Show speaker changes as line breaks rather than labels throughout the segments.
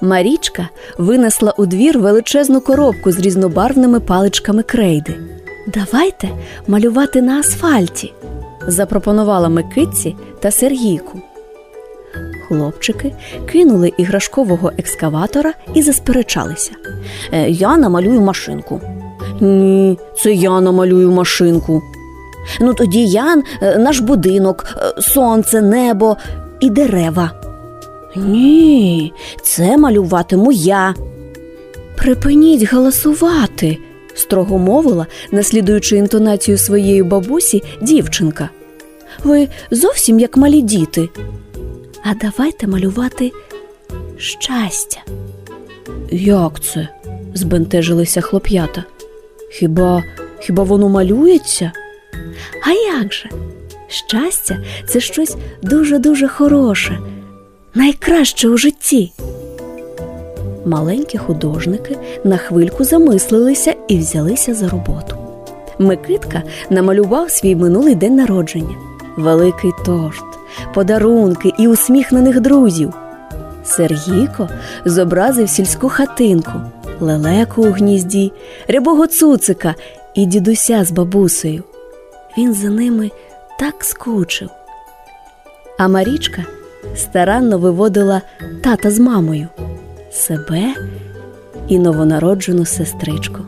Марічка винесла у двір величезну коробку з різнобарвними паличками крейди. Давайте малювати на асфальті, запропонувала Микитці та Сергійку. Хлопчики кинули іграшкового екскаватора і засперечалися. «Е, Я намалюю машинку. Ні, це я намалюю машинку. Ну тоді я е, наш будинок, е, сонце, небо і дерева. Ні, це малюватиму я. Припиніть голосувати, строго мовила, наслідуючи інтонацію своєї бабусі, дівчинка. Ви зовсім як малі діти. А давайте малювати щастя. Як це? збентежилися хлоп'ята. Хіба хіба воно малюється? А як же? Щастя це щось дуже-дуже хороше, найкраще у житті. Маленькі художники на хвильку замислилися і взялися за роботу. Микитка намалював свій минулий день народження, великий торт, подарунки і усміхнених друзів. Сергійко зобразив сільську хатинку, лелеку у гнізді, рябого цуцика і дідуся з бабусею. Він за ними так скучив. А Марічка старанно виводила тата з мамою, себе і новонароджену сестричку.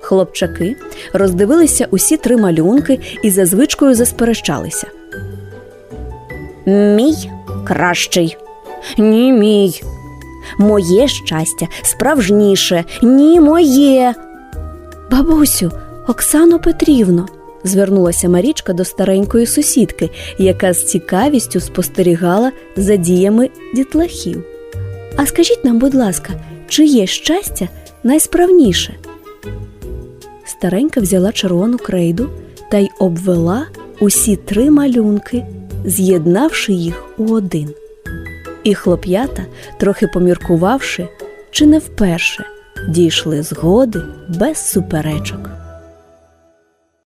Хлопчаки роздивилися усі три малюнки і за звичкою засперечалися. Мій кращий. Ні, мій. Моє щастя справжніше, ні моє. Бабусю, Оксано Петрівно, звернулася Марічка до старенької сусідки, яка з цікавістю спостерігала за діями дітлахів. А скажіть нам, будь ласка, чиє щастя найсправніше? Старенька взяла червону крейду та й обвела усі три малюнки, з'єднавши їх у один. І хлоп'ята, трохи поміркувавши, чи не вперше, дійшли згоди без суперечок.